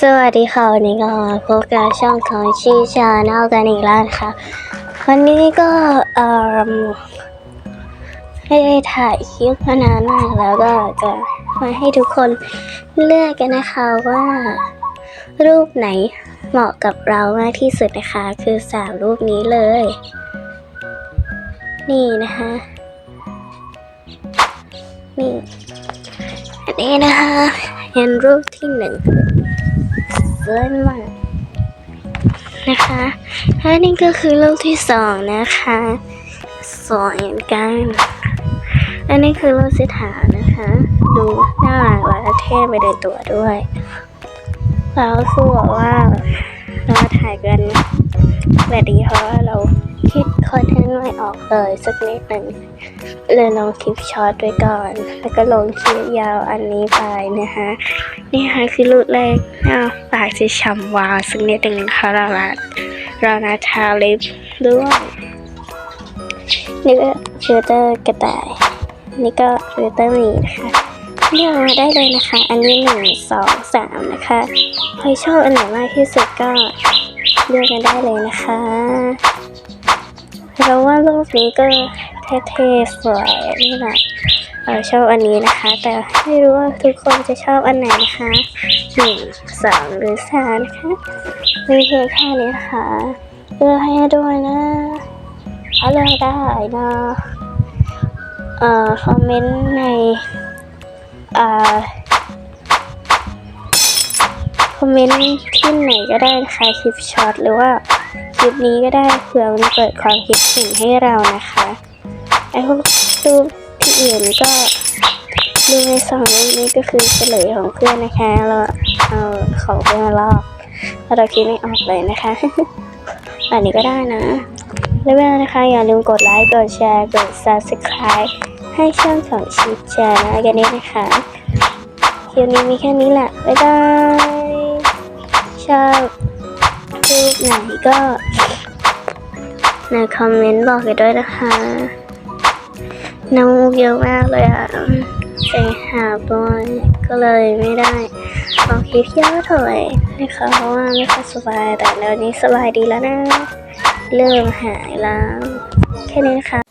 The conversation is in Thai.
สวัสดีค่ะวันนี้ก็มาพบกับช่องของชีชาแนลกันอีกแล้วนะคะวันนี้ก็เอ่อไม่ได้ถ่ายคลิปมานานมากแล้วก็จะมาให้ทุกคนเลือกกันนะคะว่า รูปไหนเหมาะกับเรามากที่สุดนะคะ คือสามรูปนี้เลย นี่นะคะนี่อันนี้นะคะ เป็นรูปที่หนึ่งสวยมากนะคะและนี่ก็คือรูปที่สองนะคะสวยเหมือนกันและนี่คือรูปสุดท้ายนะคะ ดูน่ารักและเท่ไปในตัวด้วยแล้วคือบอกว่าเราถ่ายกันแบบนี้เพราะเราคิด อนเทนต์ไม่ออกเลยสักนิดหนึ่งเลยลองคลิปช็อตไว้ก่อน แล้วก็ลงคลิปยาวอันนี้ไปนะคะนี่ค่ะคือรูปแรกอะปากจะฉ่ำวาวสักนิดหนึ่งนะคะเราละเรานาทาลิปด้วยนี่ก็ฟิลเตอร์กระต่าย นี่ก็ฟิลเตอร์หมีนะคะเลือกมาได้เลยนะคะ อันนี้หนึ่งสองสามนะคะใครชอบอันไหนมากที่สุดก็เลือกกันได้เลยนะคะ เราว่ารูปนี้ก็เท่ๆสวยนี่แหละเออชอบอันนี้นะคะ แต่ไม่รู้ว่าทุกคนจะชอบอันไหนนะคะหนึ่งสองหรือสามนะคะมีเพียงแค่นี้นะคะเลือกให้ด้วยนะเอาเลือกได้นะเอ่อคอมเมนต์ในเอ่อคอมเมนต์ที่ไหนก็ได้นะคะคลิปช็อตหรือว่า ลิปนี้ก็ได้เผื่อมันเปิดความคิดเห็นให้เรานะคะไอ้พวกรูปที่อื่นก็ดูในสองรูปนี้ก็คือเฉลยของเพื่อนนะคะเราเอาของเพื่อนลอกเราเราคิดไม่ออกเลยนะคะ อันนี้ก็ได้นะแล้วเวลานะคะอย่าลืมกดไลค์กดแชร์กด subscribe ให้ช่องของชิปแชร์นะกันนี้นะคะคลิปนี้มีแค่นี้แหละบ๊ายบายชอบ ไหนก็ในคอมเมนต์บอกกันด้วยนะคะน้ำมูกเยอะมากเลยอะเสียงหาบอยก็เลยไม่ได้ลองคลิปเยอะถอยนะคะเพราะว่าไม่ค่อยสบายแต่แล้วนี้สบายดีแล้วนะ เริ่มหายแล้ว แค่นี้นะคะ